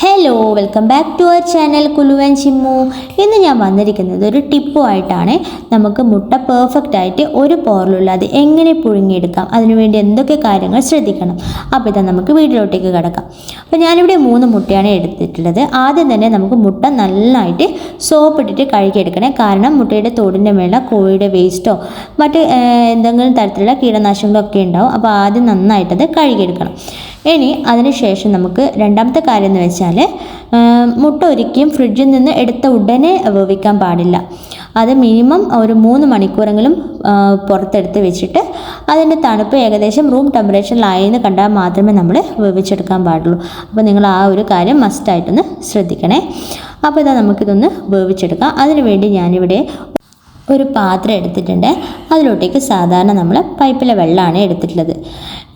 Hey hello welcome back to our channel Kuluvan Chimmu ഇന്ന് ഞാൻ വന്നിരിക്കുന്നത് ഒരു ടിപ്പുമായിട്ടാണ്. നമുക്ക് മുട്ട പെർഫെക്റ്റ് ആയിട്ട് ഒരു പോറലില്ലാതെ എങ്ങനെ പുഴുങ്ങിയെടുക്കാം അതിനുവേണ്ടി എന്തൊക്കെ കാര്യങ്ങൾ ശ്രദ്ധിക്കണം. അപ്പോൾ ഇതാ നമുക്ക് വീട്ടിലോട്ടേക്ക് കിടക്കാം. അപ്പോൾ ഞാനിവിടെ മൂന്ന് മുട്ടയാണ് എടുത്തിട്ടുള്ളത്. ആദ്യം തന്നെ നമുക്ക് മുട്ട നന്നായിട്ട് സോപ്പ് ഇട്ടിട്ട് കഴുകിയെടുക്കണേ. കാരണം മുട്ടയുടെ തോടിന്റെ മേള കോഴിയുടെ വേസ്റ്റോ മറ്റ് എന്തെങ്കിലും തരത്തിലുള്ള കീടനാശിനികളൊക്കെ ഉണ്ടാവും. അപ്പോൾ ആദ്യം നന്നായിട്ടത് കഴുകിയെടുക്കണം. ഇനി അതിനുശേഷം നമുക്ക് രണ്ടാമത്തെ കാര്യം എന്ന് വെച്ചാൽ മുട്ട ഒരിക്കലും ഫ്രിഡ്ജിൽ നിന്ന് എടുത്ത ഉടനെ വേവിക്കാൻ പാടില്ല. അത് മിനിമം ഒരു മൂന്ന് മണിക്കൂറെങ്കിലും പുറത്തെടുത്ത് വെച്ചിട്ട് അതിന്റെ തണുപ്പ് ഏകദേശം റൂം ടെമ്പറേച്ചറിലായെന്ന് കണ്ടാൽ മാത്രമേ നമ്മൾ വേവിച്ചെടുക്കാൻ പാടുള്ളൂ. അപ്പോൾ നിങ്ങൾ ആ ഒരു കാര്യം മസ്റ്റായിട്ടൊന്ന് ശ്രദ്ധിക്കണേ. അപ്പോൾ ഇതാ നമുക്കിതൊന്ന് വേവിച്ചെടുക്കാം. അതിനുവേണ്ടി ഞാനിവിടെ ഒരു പാത്രം എടുത്തിട്ടുണ്ട്. അതിലോട്ടേക്ക് സാധാരണ നമ്മൾ പൈപ്പിലെ വെള്ളമാണ് എടുത്തിട്ടുള്ളത്.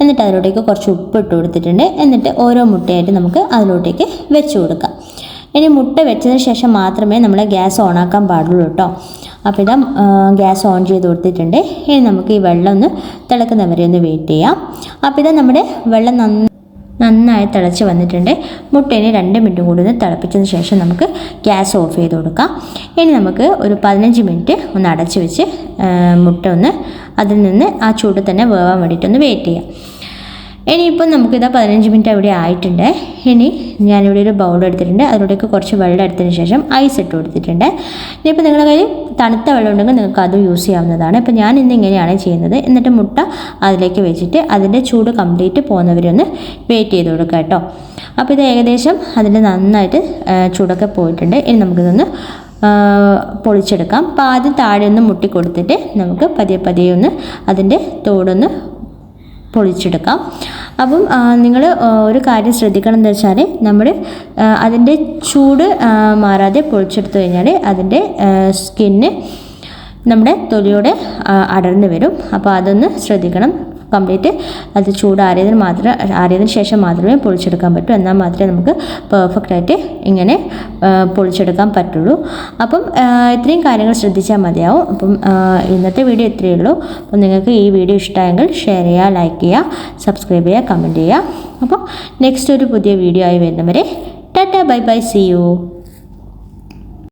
എന്നിട്ട് അതിലോട്ടേക്ക് കുറച്ച് ഉപ്പ് ഇട്ട് കൊടുത്തിട്ടുണ്ട്. എന്നിട്ട് ഓരോ മുട്ടയായിട്ട് നമുക്ക് അതിലോട്ടേക്ക് വെച്ച് കൊടുക്കാം. ഇനി മുട്ട വെച്ചതിന് ശേഷം മാത്രമേ നമ്മൾ ഗ്യാസ് ഓണാക്കാൻ പാടുള്ളൂ കേട്ടോ. അപ്പോൾ ഇതാ ഗ്യാസ് ഓൺ ചെയ്ത് കൊടുത്തിട്ടുണ്ട്. ഇനി നമുക്ക് ഈ വെള്ളം ഒന്ന് തിളക്കുന്ന വരെ ഒന്ന് വെയിറ്റ് ചെയ്യാം. അപ്പോൾ ഇതാ നമ്മുടെ വെള്ളം നന്ന നന്നായി തിളച്ച് വന്നിട്ടുണ്ട്. മുട്ടേനെ രണ്ട് മിനിറ്റ് കൂടി ഒന്ന് തിളപ്പിച്ചതിന് ശേഷം നമുക്ക് ഗ്യാസ് ഓഫ് ചെയ്ത് കൊടുക്കാം. ഇനി നമുക്ക് ഒരു പതിനഞ്ച് മിനിറ്റ് ഒന്ന് അടച്ച് വെച്ച് മുട്ട ഒന്ന് അതിൽ നിന്ന് ആ ചൂട് തന്നെ വേവാൻ വേണ്ടിയിട്ടൊന്ന് വെയിറ്റ് ചെയ്യാം. ഇനിയിപ്പോൾ നമുക്കിതാ പതിനഞ്ച് മിനിറ്റ് അവിടെ ആയിട്ടുണ്ട്. ഇനി ഞാനിവിടെ ഒരു ബൗൾ എടുത്തിട്ടുണ്ട്. അതിലൂടെയൊക്കെ കുറച്ച് വെള്ളം എടുത്തതിന് ശേഷം ഐസ് ഇട്ട് കൊടുത്തിട്ടുണ്ട്. ഇനിയിപ്പോൾ നിങ്ങളുടെ കയ്യിൽ തണുത്ത വെള്ളം ഉണ്ടെങ്കിൽ നിങ്ങൾക്ക് അതും യൂസ് ചെയ്യാവുന്നതാണ്. ഇപ്പോൾ ഞാൻ ഇന്ന് ഇങ്ങനെയാണ് ചെയ്യുന്നത്. എന്നിട്ട് മുട്ട അതിലേക്ക് വെച്ചിട്ട് അതിന്റെ ചൂട് കംപ്ലീറ്റ് പോകുന്നവരൊന്ന് വെയിറ്റ് ചെയ്ത് കൊടുക്കുക കേട്ടോ. അപ്പോൾ ഇത് ഏകദേശം അതിന് നന്നായിട്ട് ചൂടൊക്കെ പോയിട്ടുണ്ട്. ഇനി നമുക്കിതൊന്ന് പൊളിച്ചെടുക്കാം. അപ്പോൾ ആദ്യം താഴെ ഒന്ന് മുട്ടി കൊടുത്തിട്ട് നമുക്ക് പതിയെ പതിയെ ഒന്ന് അതിന്റെ തോടൊന്ന് പൊളിച്ചെടുക്കാം. അപ്പം നിങ്ങൾ ഒരു കാര്യം ശ്രദ്ധിക്കണം എന്ന് വെച്ചാൽ നമ്മൾ അതിന്റെ ചൂട് മാറാതെ പൊളിച്ചെടുത്തു കഴിഞ്ഞാൽ അതിന്റെ സ്കിന്ന് നമ്മുടെ തൊലിയോടെ അടർന്നു വരും. അപ്പോൾ അതൊന്ന് ശ്രദ്ധിക്കണം. കംപ്ലീറ്റ് അത് ചൂടാറിയതിന് മാത്രം ആറിയതിന് ശേഷം മാത്രമേ പൊളിച്ചെടുക്കാൻ പറ്റൂ. എന്നാൽ മാത്രമേ നമുക്ക് പെർഫെക്റ്റ് ആയിട്ട് ഇങ്ങനെ പൊളിച്ചെടുക്കാൻ പറ്റുള്ളൂ. അപ്പം ഇത്രയും കാര്യങ്ങൾ ശ്രദ്ധിച്ചാൽ മതിയാവും. അപ്പം ഇന്നത്തെ വീഡിയോ ഇത്രയേ ഉള്ളൂ. അപ്പം നിങ്ങൾക്ക് ഈ വീഡിയോ ഇഷ്ടമായെങ്കിൽ ഷെയർ ചെയ്യുക ലൈക്ക് ചെയ്യുക സബ്സ്ക്രൈബ് ചെയ്യുക കമന്റ് ചെയ്യുക. അപ്പോൾ നെക്സ്റ്റ് ഒരു പുതിയ വീഡിയോ ആയി വരുന്നവരെ tata bye bye see you